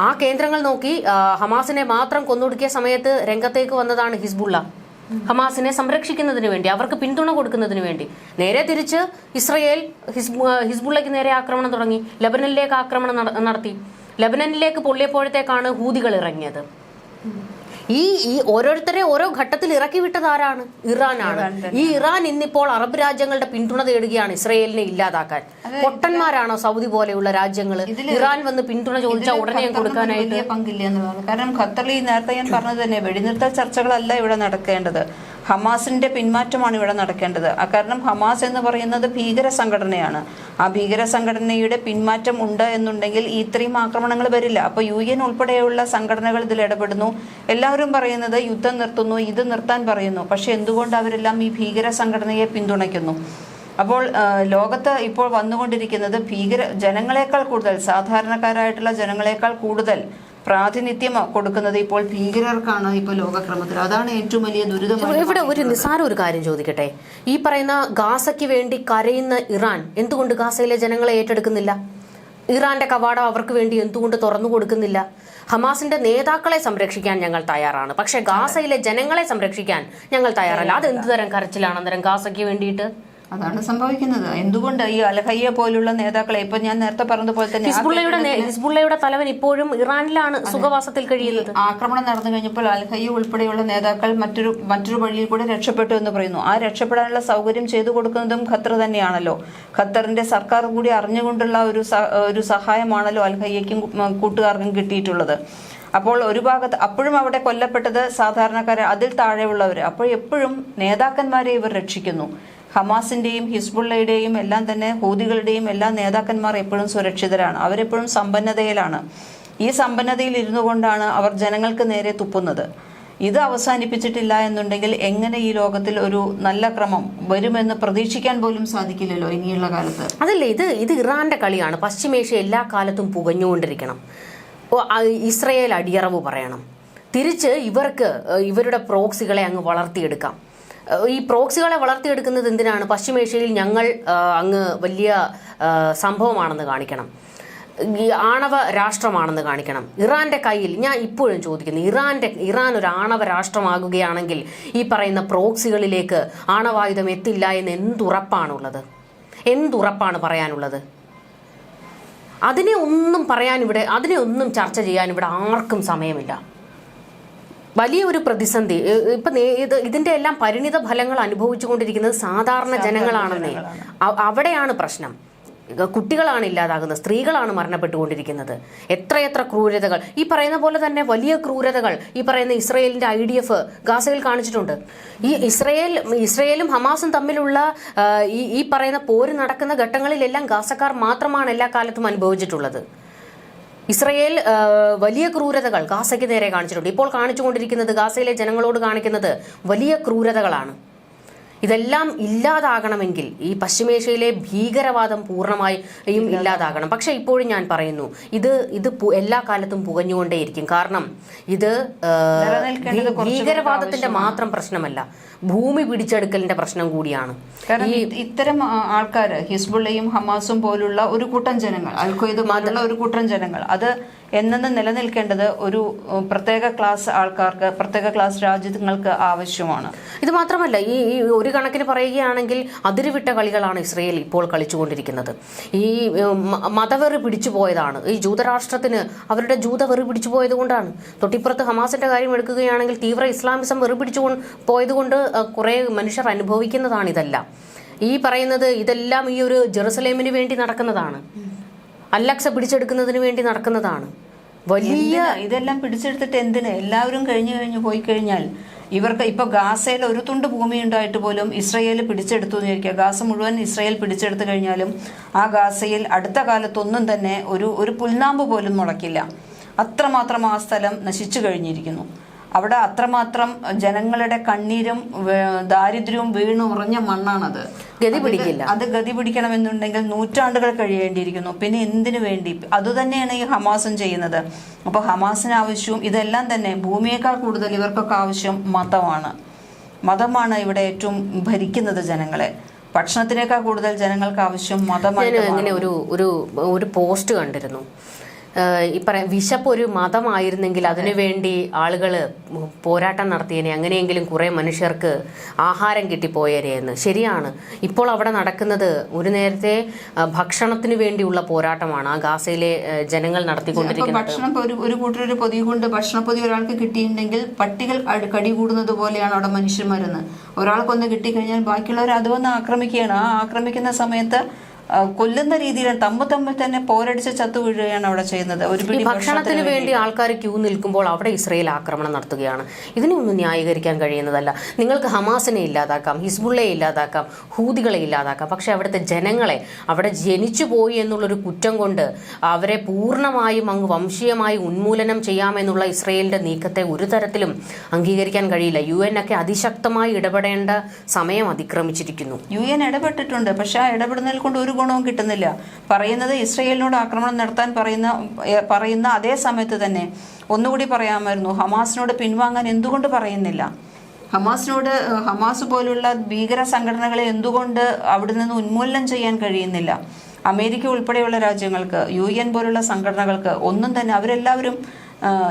ആ കേന്ദ്രങ്ങൾ നോക്കി ഹമാസിനെ മാത്രം കൊന്നൊടുക്കിയ സമയത്ത് രംഗത്തേക്ക് വന്നതാണ് ഹിസ്ബുള്ള. ഹമാസിനെ സംരക്ഷിക്കുന്നതിന് വേണ്ടി അവർക്ക് പിന്തുണ കൊടുക്കുന്നതിന് വേണ്ടി. നേരെ തിരിച്ച് ഇസ്രയേൽ ഹിസ്ബു ഹിസ്ബുള്ളയ്ക്ക് നേരെ ആക്രമണം തുടങ്ങി ലബനനിലേക്ക് ആക്രമണം നട- നടത്തി. ലബനനിലേക്ക് പൊള്ളിയപ്പോഴത്തേക്കാണ് ഹൂതികൾ ഇറങ്ങിയത്. ഈ ഈ ഓരോരുത്തരെ ഓരോ ഘട്ടത്തിൽ ഇറക്കി വിട്ടത് ആരാണ്? ഇറാനാണ്. ഈ ഇറാൻ ഇന്നിപ്പോൾ അറബ് രാജ്യങ്ങളുടെ പിന്തുണ തേടുകയാണ് ഇസ്രയേലിനെ ഇല്ലാതാക്കാൻ. പൊട്ടന്മാരാണോ സൗദി പോലെയുള്ള രാജ്യങ്ങൾ ഇറാൻ വന്ന് പിന്തുണ ചോദിച്ചാൽ ഉടനെ കൊടുക്കാനായിട്ട് പങ്കില്ല കാരണം ഖത്തറിൽ നേരത്തെ ഞാൻ പറഞ്ഞത് തന്നെ വെടിനിർത്തൽ ചർച്ചകളല്ല ഇവിടെ നടക്കേണ്ടത്. ഹമാസിന്റെ പിന്മാറ്റമാണ് ഇവിടെ നടക്കേണ്ടത്. കാരണം ഹമാസ് എന്ന് പറയുന്നത് ഭീകര സംഘടനയാണ്. ആ ഭീകര സംഘടനയുടെ പിന്മാറ്റം ഉണ്ട് എന്നുണ്ടെങ്കിൽ ഈ ഇത്രയും ആക്രമണങ്ങൾ വരില്ല. അപ്പൊ യു എൻ ഉൾപ്പെടെയുള്ള സംഘടനകൾ ഇതിൽ ഇടപെടുന്നു. എല്ലാവരും പറയുന്നത് യുദ്ധം നിർത്തുന്നു ഇത് നിർത്താൻ പറയുന്നു. പക്ഷെ എന്തുകൊണ്ട് അവരെല്ലാം ഈ ഭീകര സംഘടനയെ പിന്തുണയ്ക്കുന്നു? അപ്പോൾ ലോകത്ത് ഇപ്പോൾ വന്നുകൊണ്ടിരിക്കുന്നത് ഭീകര ജനങ്ങളെക്കാൾ കൂടുതൽ സാധാരണക്കാരായിട്ടുള്ള ജനങ്ങളെക്കാൾ കൂടുതൽ പ്രാതിനിധ്യം കൊടുക്കുന്നത് ഇപ്പോൾ ഭീകരർക്കാണ് ഇപ്പോൾ ലോകക്രമത്തിൽ. അതാണ് ഏറ്റവും വലിയ ദുരിതം ഇവിടെ ഒരു നിസ്സാര ഒരു കാര്യം ചോദിക്കട്ടെ? ഈ പറയുന്ന ഗാസയ്ക്ക് വേണ്ടി കരയുന്ന ഇറാൻ എന്തുകൊണ്ട് ഗാസയിലെ ജനങ്ങളെ ഏറ്റെടുക്കുന്നില്ല? ഇറാന്റെ കവാടം അവർക്ക് വേണ്ടി എന്തുകൊണ്ട് തുറന്നു കൊടുക്കുന്നില്ല? ഹമാസിന്റെ നേതാക്കളെ സംരക്ഷിക്കാൻ ഞങ്ങൾ തയ്യാറാണ്. പക്ഷെ ഗാസയിലെ ജനങ്ങളെ സംരക്ഷിക്കാൻ ഞങ്ങൾ തയ്യാറല്ല. അത് എന്ത് തരം കരച്ചിലാണ് അന്നേരം ഗാസയ്ക്ക് വേണ്ടിയിട്ട്? അതാണ് സംഭവിക്കുന്നത്. എന്തുകൊണ്ട് ഈ അലഹയ്യ പോലുള്ള നേതാക്കളെ ഇപ്പൊ ഞാൻ നേരത്തെ പറഞ്ഞതുപോലെ തന്നെ ഹിസ്ബുള്ളയുടെ തലവൻ ഇപ്പോഴും ഇറാനിലാണ് സുഖവാസത്തിൽ കഴിയുന്നത്. ആക്രമണം നടന്നു കഴിഞ്ഞപ്പോൾ അൽഹയ്യ ഉൾപ്പെടെയുള്ള നേതാക്കൾ മറ്റൊരു മറ്റൊരു വഴിയിൽ കൂടെ രക്ഷപ്പെട്ടു എന്ന് പറയുന്നു. ആ രക്ഷപ്പെടാനുള്ള സൗകര്യം ചെയ്തു കൊടുക്കുന്നതും ഖത്തർ തന്നെയാണല്ലോ. ഖത്തറിന്റെ സർക്കാർ കൂടി അറിഞ്ഞുകൊണ്ടുള്ള ഒരു ഒരു സഹായമാണല്ലോ അൽഹയ്യക്കും കൂട്ടുകാർക്കും കിട്ടിയിട്ടുള്ളത്. അപ്പോൾ ഒരു ഭാഗത്ത് അപ്പോഴും അവിടെ കൊല്ലപ്പെട്ടത് സാധാരണക്കാരെ അതിൽ താഴെയുള്ളവർ അപ്പോൾ എപ്പോഴും നേതാക്കന്മാരെ ഇവർ രക്ഷിക്കുന്നു. ഹമാസിന്റെയും ഹിസ്ബുള്ളയുടെയും എല്ലാം തന്നെ ഹൂതികളുടെയും എല്ലാ നേതാക്കന്മാർ എപ്പോഴും സുരക്ഷിതരാണ്. അവരെപ്പോഴും സമ്പന്നതയിലാണ്. ഈ സമ്പന്നതയിൽ ഇരുന്നു കൊണ്ടാണ് അവർ ജനങ്ങൾക്ക് നേരെ തുപ്പുന്നത്. ഇത് അവസാനിപ്പിച്ചിട്ടില്ല എന്നുണ്ടെങ്കിൽ എങ്ങനെ ഈ ലോകത്തിൽ ഒരു നല്ല ക്രമം വരുമെന്ന് പ്രതീക്ഷിക്കാൻ പോലും സാധിക്കില്ലല്ലോ ഇനിയുള്ള കാലത്ത്. അതല്ലേ ഇത് ഇത് ഇറാന്റെ കളിയാണ്. പശ്ചിമേഷ്യ എല്ലാ കാലത്തും പുകഞ്ഞുകൊണ്ടിരിക്കണം. ഇസ്രയേൽ അടിയറവ് പറയണം. തിരിച്ച് ഇവർക്ക് ഇവരുടെ പ്രോക്സികളെ അങ്ങ് വളർത്തിയെടുക്കാം. ഈ പ്രോക്സികളെ വളർത്തിയെടുക്കുന്നത് എന്തിനാണ്? പശ്ചിമേഷ്യയിൽ ഞങ്ങൾ അങ്ങ് വലിയ സംഭവമാണെന്ന് കാണിക്കണം. ആണവ രാഷ്ട്രമാണെന്ന് കാണിക്കണം. ഇറാന്റെ കയ്യിൽ ഞാൻ ഇപ്പോഴും ചോദിക്കുന്നു ഇറാന്റെ ഇറാൻ ഒരു ആണവ രാഷ്ട്രമാകുകയാണെങ്കിൽ ഈ പറയുന്ന പ്രോക്സികളിലേക്ക് ആണവായുധം എത്തില്ല എന്ന് എന്തുറപ്പാണുള്ളത്? എന്തുറപ്പാണ് പറയാനുള്ളത്? അതിനെ ഒന്നും പറയാൻ ഇവിടെ അതിനെ ഒന്നും ചർച്ച ചെയ്യാൻ ഇവിടെ ആർക്കും സമയമില്ല. വലിയ ഒരു പ്രതിസന്ധി ഇപ്പൊ ഇത് ഇതിന്റെ എല്ലാം പരിണിത ഫലങ്ങൾ അനുഭവിച്ചുകൊണ്ടിരിക്കുന്നത് സാധാരണ ജനങ്ങളാണെന്നേ. അവിടെയാണ് പ്രശ്നം. കുട്ടികളാണ് ഇല്ലാതാകുന്നത്. സ്ത്രീകളാണ് മരണപ്പെട്ടുകൊണ്ടിരിക്കുന്നത്. എത്രയെത്ര ക്രൂരതകൾ. ഈ പറയുന്ന പോലെ തന്നെ വലിയ ക്രൂരതകൾ. ഈ പറയുന്ന ഇസ്രയേലിന്റെ ഐ ഡി എഫ് ഗാസയിൽ കാണിച്ചിട്ടുണ്ട്. ഈ ഇസ്രയേൽ ഇസ്രയേലും ഹമാസും തമ്മിലുള്ള ഈ ഈ പറയുന്ന പോര് നടക്കുന്ന ഘട്ടങ്ങളിലെല്ലാം ഗാസക്കാർ മാത്രമാണ് എല്ലാ കാലത്തും അനുഭവിച്ചിട്ടുള്ളത്. ഇസ്രയേൽ വലിയ ക്രൂരതകൾ ഗാസയ്ക്ക് നേരെ കാണിച്ചിട്ടുണ്ട്. ഇപ്പോൾ കാണിച്ചുകൊണ്ടിരിക്കുന്നത് ഗാസയിലെ ജനങ്ങളോട് കാണിക്കുന്നത് വലിയ ക്രൂരതകളാണ്. ഇതെല്ലാം ഇല്ലാതാകണമെങ്കിൽ ഈ പശ്ചിമേഷ്യയിലെ ഭീകരവാദം പൂർണമായും ഇല്ലാതാകണം. പക്ഷെ ഇപ്പോഴും ഞാൻ പറയുന്നു ഇത് ഇത് എല്ലാ കാലത്തും പുകഞ്ഞുകൊണ്ടേയിരിക്കും. കാരണം ഇത് ഭീകരവാദത്തിന്റെ മാത്രം പ്രശ്നമല്ല ഭൂമി പിടിച്ചെടുക്കലിന്റെ പ്രശ്നം കൂടിയാണ്. ഈ ഇത്തരം ആൾക്കാർ ഹിസ്ബുള്ളയും ഹമാസും പോലുള്ള ഒരു കൂട്ടം ജനങ്ങൾ അൽഖ്വയ്ദ് പോലുള്ള ഒരു കൂട്ടം ജനങ്ങൾ അത് എന്നെന്ന് നിലനിൽക്കേണ്ടത് ഒരു പ്രത്യേക ക്ലാസ് ആൾക്കാർക്ക് പ്രത്യേക ക്ലാസ് രാജ്യങ്ങൾക്ക് ആവശ്യമാണ്. ഇത് മാത്രമല്ല ഈ ഒരു കണക്കിന് പറയുകയാണെങ്കിൽ അതിരുവിട്ട കളികളാണ് ഇസ്രയേൽ ഇപ്പോൾ കളിച്ചുകൊണ്ടിരിക്കുന്നത്. ഈ മതവെറി പിടിച്ചു പോയതാണ്. ഈ ജൂതരാഷ്ട്രത്തിന് അവരുടെ ജൂത വെറി പിടിച്ചു പോയത് കൊണ്ടാണ് തൊട്ടിപ്പുറത്ത് ഹമാസിന്റെ കാര്യം എടുക്കുകയാണെങ്കിൽ തീവ്ര ഇസ്ലാമിസം വെറി പിടിച്ചു കൊണ്ട് പോയതുകൊണ്ട് കുറേ മനുഷ്യർ അനുഭവിക്കുന്നതാണ് ഇതെല്ലാം. ഈ പറയുന്നത് ഇതെല്ലാം ഈ ഒരു ജെറുസലേമിന് വേണ്ടി നടക്കുന്നതാണ്. അല്ലക്സ പിടിച്ചെടുക്കുന്നതിന് വേണ്ടി നടക്കുന്നതാണ്. വലിയ ഇതെല്ലാം പിടിച്ചെടുത്തിട്ട് എന്തിന്? എല്ലാവരും കഴിഞ്ഞു കഴിഞ്ഞു പോയി കഴിഞ്ഞാൽ ഇവർക്ക് ഇപ്പൊ ഗാസയിൽ ഒരു തുണ്ട് ഭൂമി ഉണ്ടായിട്ട് പോലും ഇസ്രയേൽ പിടിച്ചെടുത്തു എന്ന് വിചാരിക്കുക. ഗാസ മുഴുവൻ ഇസ്രയേൽ പിടിച്ചെടുത്തു കഴിഞ്ഞാലും ആ ഗാസയിൽ അടുത്ത കാലത്തൊന്നും തന്നെ ഒരു ഒരു പുൽനാമ്പ് പോലും മുളക്കില്ല അത്രമാത്രം ആ സ്ഥലം നശിച്ചു കഴിഞ്ഞിരിക്കുന്നു. അവിടെ അത്രമാത്രം ജനങ്ങളുടെ കണ്ണീരും ദാരിദ്ര്യവും വീണുറഞ്ഞ ഉറഞ്ഞ മണ്ണാണത്. ഗതി പിടിക്കില്ല. അത് ഗതി പിടിക്കണമെന്നുണ്ടെങ്കിൽ നൂറ്റാണ്ടുകൾ കഴിയേണ്ടിയിരിക്കുന്നു. പിന്നെ എന്തിനു വേണ്ടി? അതുതന്നെയാണ് ഈ ഹമാസും ചെയ്യുന്നത്. അപ്പോൾ ഹമാസിന് ആവശ്യവും ഇതെല്ലാം തന്നെ. ഭൂമിയേക്കാൾ കൂടുതൽ ഇവർക്കൊക്കെ ആവശ്യം മതമാണ്. മതമാണ് ഇവിടെ ഏറ്റവും ഭരിക്കുന്നത് ജനങ്ങളെ. ഭക്ഷണത്തിനേക്കാൾ കൂടുതൽ ജനങ്ങൾക്ക് ആവശ്യം മതമായിട്ട് ഇങ്ങനെ ഒരു ഒരു ഒരു പോസ്റ്റ് കണ്ടിരുന്നു. ഈ പറയാം വിശപ്പ് ഒരു മതമായിരുന്നെങ്കിൽ അതിനുവേണ്ടി ആളുകൾ പോരാട്ടം നടത്തിയേനെ. അങ്ങനെയെങ്കിലും കുറെ മനുഷ്യർക്ക് ആഹാരം കിട്ടിപ്പോയേനെ എന്ന്. ശരിയാണ്. ഇപ്പോൾ അവിടെ നടക്കുന്നത് ഒരു നേരത്തെ ഭക്ഷണത്തിന് വേണ്ടിയുള്ള പോരാട്ടമാണ്. ആ ഗാസയിലെ ജനങ്ങൾ നടത്തിക്കൊണ്ടിരിക്കുന്നത്. ഭക്ഷണം ഒരു ഒരു കൂട്ടർ ഒരു പൊതി കൊണ്ട് ഭക്ഷണപ്പൊതി ഒരാൾക്ക് കിട്ടിയിട്ടുണ്ടെങ്കിൽ പട്ടികൾ കടി കൂടുന്നത് പോലെയാണ് അവിടെ മനുഷ്യന്മാരെന്ന്. ഒരാൾക്കൊന്ന് കിട്ടിക്കഴിഞ്ഞാൽ ബാക്കിയുള്ളവർ അത് വന്ന് ആക്രമിക്കുകയാണ്. ആ ആക്രമിക്കുന്ന സമയത്ത് കൊല്ലുന്ന രീതിയിലാണ് തമ്മിൽ തമ്മിൽ തന്നെ പോരടിച്ച് ചത്തു വീഴുകയാണ് അവിടെ ചെയ്യുന്നത്. ഒരു പിടി ഭക്ഷണത്തിന് വേണ്ടി. ആൾക്കാർ ക്യൂ നിൽക്കുമ്പോൾ അവിടെ ഇസ്രയേൽ ആക്രമണം നടത്തുകയാണ്. ഇതിനെ ഒന്നും ന്യായീകരിക്കാൻ കഴിയുന്നതല്ല. നിങ്ങൾക്ക് ഹമാസിനെ ഇല്ലാതാക്കാം ഹിസ്ബുള്ളയെ ഇല്ലാതാക്കാം ഹൂദികളെ ഇല്ലാതാക്കാം. പക്ഷെ അവിടുത്തെ ജനങ്ങളെ അവിടെ ജനിച്ചു പോയി എന്നുള്ളൊരു കുറ്റം കൊണ്ട് അവരെ പൂർണമായും അങ്ങ് വംശീയമായി ഉന്മൂലനം ചെയ്യാമെന്നുള്ള ഇസ്രയേലിന്റെ നീക്കത്തെ ഒരു തരത്തിലും അംഗീകരിക്കാൻ കഴിയില്ല. യു എൻ ഒക്കെ അതിശക്തമായി ഇടപെടേണ്ട സമയം അതിക്രമിച്ചിരിക്കുന്നു. യു എൻ ഇടപെട്ടിട്ടുണ്ട്. പക്ഷെ ആ ഇടപെടുന്നതിൽ കൊണ്ട് ഒരു ഗുണവും കിട്ടുന്നില്ല. പറയുന്നത് ഇസ്രയേലിനോട് ആക്രമണം നടത്താൻ പറയുന്ന പറയുന്ന അതേ സമയത്ത് തന്നെ ഒന്നുകൂടി പറയാമായിരുന്നു ഹമാസിനോട് പിൻവാങ്ങാൻ എന്തുകൊണ്ട് പറയുന്നില്ല? ഹമാസിനോട് ഹമാസ് പോലുള്ള ഭീകര സംഘടനകളെ എന്തുകൊണ്ട് അവിടെ നിന്ന് ഉന്മൂലനം ചെയ്യാൻ കഴിയുന്നില്ല? അമേരിക്ക ഉൾപ്പെടെയുള്ള രാജ്യങ്ങൾക്ക് യു എൻ പോലുള്ള സംഘടനകൾക്ക് ഒന്നും തന്നെ അവരെല്ലാവരും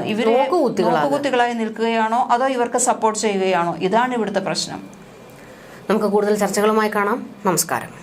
ഇവരെ. നോക്കുകുത്തികളായി നിൽക്കുകയാണോ അതോ ഇവർക്ക് സപ്പോർട്ട് ചെയ്യുകയാണോ? ഇതാണ് ഇവിടുത്തെ പ്രശ്നം. നമുക്ക് കൂടുതൽ ചർച്ചകളുമായി കാണാം. നമസ്കാരം.